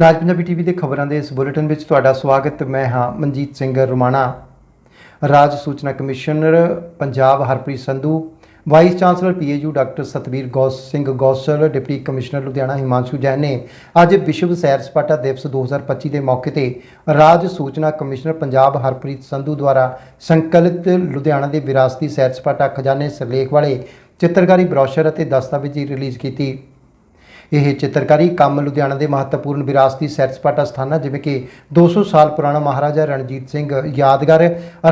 ਰਾਜ Punjabi TV ਦੇ ਖਬਰਾਂ ਦੇ ਇਸ ਬੁਲੇਟਿਨ ਵਿੱਚ ਤੁਹਾਡਾ ਸਵਾਗਤ। ਮੈਂ ਹਾਂ ਮਨਜੀਤ ਸਿੰਘ ਰੁਮਾਣਾ। ਰਾਜ ਸੂਚਨਾ commissioner Punjab Harpreet Sandhu, vice chancellor PAU doctor Satvir Gos Singh Gosal, deputy commissioner Ludhiana Himanshu Jain ਨੇ ਅੱਜ ਵਿਸ਼ਵ ਸੈਰ ਸਪਾਟਾ ਦਿਵਸ 2025 ਦੇ ਮੌਕੇ ਤੇ ਰਾਜ ਸੂਚਨਾ ਕਮਿਸ਼ਨਰ ਪੰਜਾਬ ਹਰਪ੍ਰੀਤ ਸੰਧੂ ਦੁਆਰਾ ਸੰਕਲਿਤ ਲੁਧਿਆਣਾ ਦੇ ਵਿਰਾਸਤੀ ਸੈਰ ਸਪਾਟਾ ਖਜ਼ਾਨੇ ਸਿਰਲੇਖ ਵਾਲੇ ਚਿੱਤਰਕਾਰੀ ਬਰੋਸ਼ਰ ਅਤੇ ਦਸਤਾਵੇਜ਼ੀ ਰਿਲੀਜ਼ ਕੀਤੀ। ਇਹ ਚਿੱਤਰਕਾਰੀ ਕੰਮ ਲੁਧਿਆਣਾ ਦੇ ਮਹੱਤਵਪੂਰਨ ਵਿਰਾਸਤੀ ਸੈਰ ਸਪਾਟਾ ਸਥਾਨਾਂ, ਜਿਵੇਂ ਕਿ 200 ਸਾਲ ਪੁਰਾਣਾ ਮਹਾਰਾਜਾ ਰਣਜੀਤ ਸਿੰਘ ਯਾਦਗਾਰ,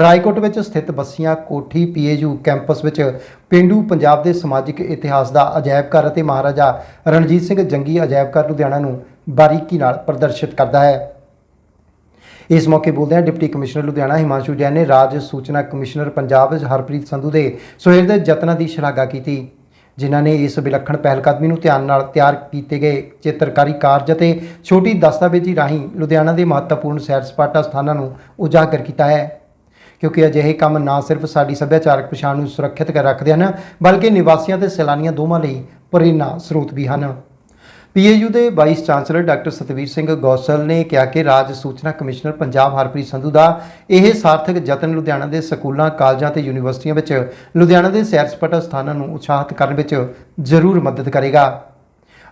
ਰਾਏਕੋਟ ਵਿੱਚ ਸਥਿਤ ਬੱਸੀਆਂ ਕੋਠੀ ਪੀਏਯੂ ਕੈਂਪਸ ਵਿੱਚ ਪਿੰਡੂ ਪੰਜਾਬ ਦੇ ਸਮਾਜਿਕ ਇਤਿਹਾਸ ਦਾ ਅਜਾਇਬ ਘਰ ਅਤੇ ਮਹਾਰਾਜਾ ਰਣਜੀਤ ਸਿੰਘ ਜੰਗੀ ਅਜਾਇਬ ਘਰ ਲੁਧਿਆਣਾ ਨੂੰ ਬਾਰੀਕੀ ਨਾਲ ਪ੍ਰਦਰਸ਼ਿਤ ਕਰਦਾ ਹੈ। ਇਸ ਮੌਕੇ ਬੋਲਦਿਆਂ ਡਿਪਟੀ ਕਮਿਸ਼ਨਰ ਲੁਧਿਆਣਾ ਹਿਮਾਂਸ਼ੂ ਜੈਨ ਨੇ ਰਾਜ ਸੂਚਨਾ ਕਮਿਸ਼ਨਰ ਪੰਜਾਬ ਹਰਪ੍ਰੀਤ ਸੰਧੂ ਦੇ ਸਵੇਰ ਦੇ ਯਤਨਾਂ ਦੀ ਸ਼ਲਾਘਾ ਕੀਤੀ। ਜਿਨ੍ਹਾਂ ਨੇ ਇਸ ਵਿਲੱਖਣ ਪਹਿਲਕਦਮੀ ਨੂੰ ਧਿਆਨ ਨਾਲ ਤਿਆਰ ਕੀਤੇ ਗਏ ਚਿੱਤਰਕਾਰੀ ਕਾਰਜ ਅਤੇ ਛੋਟੀ ਦਸਤਾਵੇਜ਼ੀ ਰਾਹੀਂ ਲੁਧਿਆਣਾ ਦੇ ਮਹੱਤਵਪੂਰਨ ਸੈਰ ਸਪਾਟਾ ਸਥਾਨਾਂ ਨੂੰ ਉਜਾਗਰ ਕੀਤਾ ਹੈ। ਕਿਉਂਕਿ ਅਜਿਹੇ ਕੰਮ ਨਾ ਸਿਰਫ ਸਾਡੀ ਸੱਭਿਆਚਾਰਕ ਪਛਾਣ ਨੂੰ ਸੁਰੱਖਿਅਤ ਕਰ ਰੱਖਦੇ ਹਨ, ਬਲਕਿ ਨਿਵਾਸੀਆਂ ਤੇ ਸੈਲਾਨੀਆਂ ਦੋਵਾਂ ਲਈ ਪ੍ਰੇਰਨਾ ਸਰੋਤ ਵੀ ਹਨ। ਪੀਏਯੂ ਦੇ vice chancellor doctor Satvir Singh Gosal ਨੇ ਕਿਹਾ ਕਿ ਰਾਜ ਸੂਚਨਾ ਕਮਿਸ਼ਨਰ ਪੰਜਾਬ ਹਰਪ੍ਰੀਤ ਸੰਧੂ ਦਾ ਇਹ ਸਾਰਥਕ ਯਤਨ ਲੁਧਿਆਣਾ ਦੇ ਸਕੂਲਾਂ, ਕਾਲਜਾਂ ਤੇ ਯੂਨੀਵਰਸਿਟੀਆਂ ਵਿੱਚ, ਲੁਧਿਆਣਾ ਦੇ ਸੈਰ ਸਪਾਟਾ ਸਥਾਨਾਂ ਨੂੰ ਉਤਸ਼ਾਹਿਤ ਕਰਨ ਵਿੱਚ ਜ਼ਰੂਰ ਮਦਦ ਕਰੇਗਾ।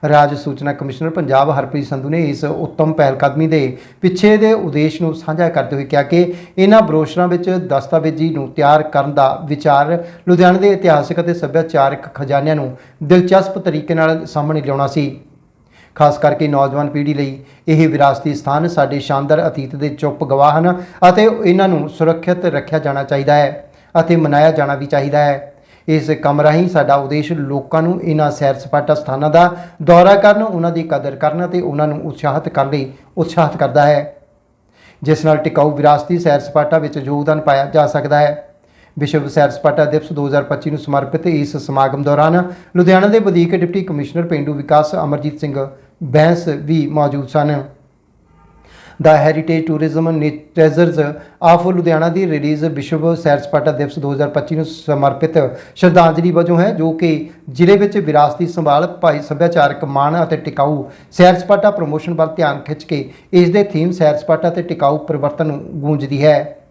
ਰਾਜ ਸੂਚਨਾ ਕਮਿਸ਼ਨਰ ਪੰਜਾਬ ਹਰਪ੍ਰੀਤ ਸੰਧੂ ਨੇ ਇਸ ਉੱਤਮ ਪਹਿਲਕਦਮੀ ਦੇ ਪਿੱਛੇ ਦੇ ਉਦੇਸ਼ ਨੂੰ ਸਾਂਝਾ ਕਰਦੇ ਹੋਏ ਕਿਹਾ ਕਿ ਇਹਨਾਂ ਬਰੋਸ਼ਰਾਂ ਵਿੱਚ ਦਸਤਾਵੇਜ਼ੀ ਨੂੰ ਤਿਆਰ ਕਰਨ ਦਾ ਵਿਚਾਰ ਲੁਧਿਆਣਾ ਦੇ ਇਤਿਹਾਸਕ ਅਤੇ ਸੱਭਿਆਚਾਰਕ ਖਜ਼ਾਨਿਆਂ ਨੂੰ ਦਿਲਚਸਪ ਤਰੀਕੇ ਨਾਲ ਸਾਹਮਣੇ ਲਿਆਉਣਾ ਸੀ। ਖਾਸ ਕਰਕੇ ਨੌਜਵਾਨ ਪੀੜ੍ਹੀ ਲਈ ਇਹ ਵਿਰਾਸਤੀ ਸਥਾਨ ਸਾਡੇ ਸ਼ਾਨਦਾਰ ਅਤੀਤ ਦੇ ਚੁੱਪ ਗਵਾਹ ਹਨ ਅਤੇ ਇਹਨਾਂ ਨੂੰ ਸੁਰੱਖਿਅਤ ਰੱਖਿਆ ਜਾਣਾ ਚਾਹੀਦਾ ਹੈ ਅਤੇ ਮਨਾਇਆ ਜਾਣਾ ਵੀ ਚਾਹੀਦਾ ਹੈ। ਇਸ ਕੰਮ ਰਾਹੀਂ ਸਾਡਾ ਉਦੇਸ਼ ਲੋਕਾਂ ਨੂੰ ਇਹਨਾਂ ਸੈਰ ਸਪਾਟਾ ਸਥਾਨਾਂ ਦਾ ਦੌਰਾ ਕਰਨ, ਉਹਨਾਂ ਦੀ ਕਦਰ ਕਰਨ ਅਤੇ ਉਹਨਾਂ ਨੂੰ ਉਤਸ਼ਾਹਿਤ ਕਰਨ ਲਈ ਉਤਸ਼ਾਹਿਤ ਕਰਦਾ ਹੈ। ਜਿਸ ਨਾਲ ਟਿਕਾਊ ਵਿਰਾਸਤੀ ਸੈਰ ਸਪਾਟਾ ਵਿੱਚ ਯੋਗਦਾਨ ਪਾਇਆ ਜਾ ਸਕਦਾ ਹੈ। ਵਿਸ਼ਵ ਸੈਰ ਸਪਾਟਾ ਦਿਵਸ 2025 ਨੂੰ ਸਮਰਪਿਤ ਇਸ ਸਮਾਗਮ ਦੌਰਾਨ ਲੁਧਿਆਣਾ ਦੇ ਵਧੀਕ ਡਿਪਟੀ ਕਮਿਸ਼ਨਰ ਪਿੰਡੂ ਵਿਕਾਸ ਅਮਰਜੀਤ ਸਿੰਘ ਬੈਂਸ ਵੀ ਮੌਜੂਦ ਸਨ। The heritage tourism treasures of Ludhiana the release ਵਿਸ਼ਵ ਸੈਰ ਸਪਾਟਾ ਦਿਵਸ 2025 ਨੂੰ ਸਮਰਪਿਤ ਸ਼ਰਧਾਂਜਲੀ ਵਜੋਂ ਹੈ, ਜੋ ਕਿ ਜ਼ਿਲ੍ਹੇ ਵਿੱਚ ਵਿਰਾਸਤੀ ਸੰਭਾਲ, ਭਾਈ ਸੱਭਿਆਚਾਰਕ ਮਾਣ ਅਤੇ ਟਿਕਾਊ ਸੈਰ ਸਪਾਟਾ ਪ੍ਰਮੋਸ਼ਨ ਵੱਲ ਧਿਆਨ ਖਿੱਚ ਕੇ ਇਸ ਦੇ ਥੀਮ ਸੈਰ ਸਪਾਟਾ ਤੇ ਟਿਕਾਊ ਪਰਿਵਰਤਨ ਨੂੰ ਗੂੰਜਦੀ ਹੈ।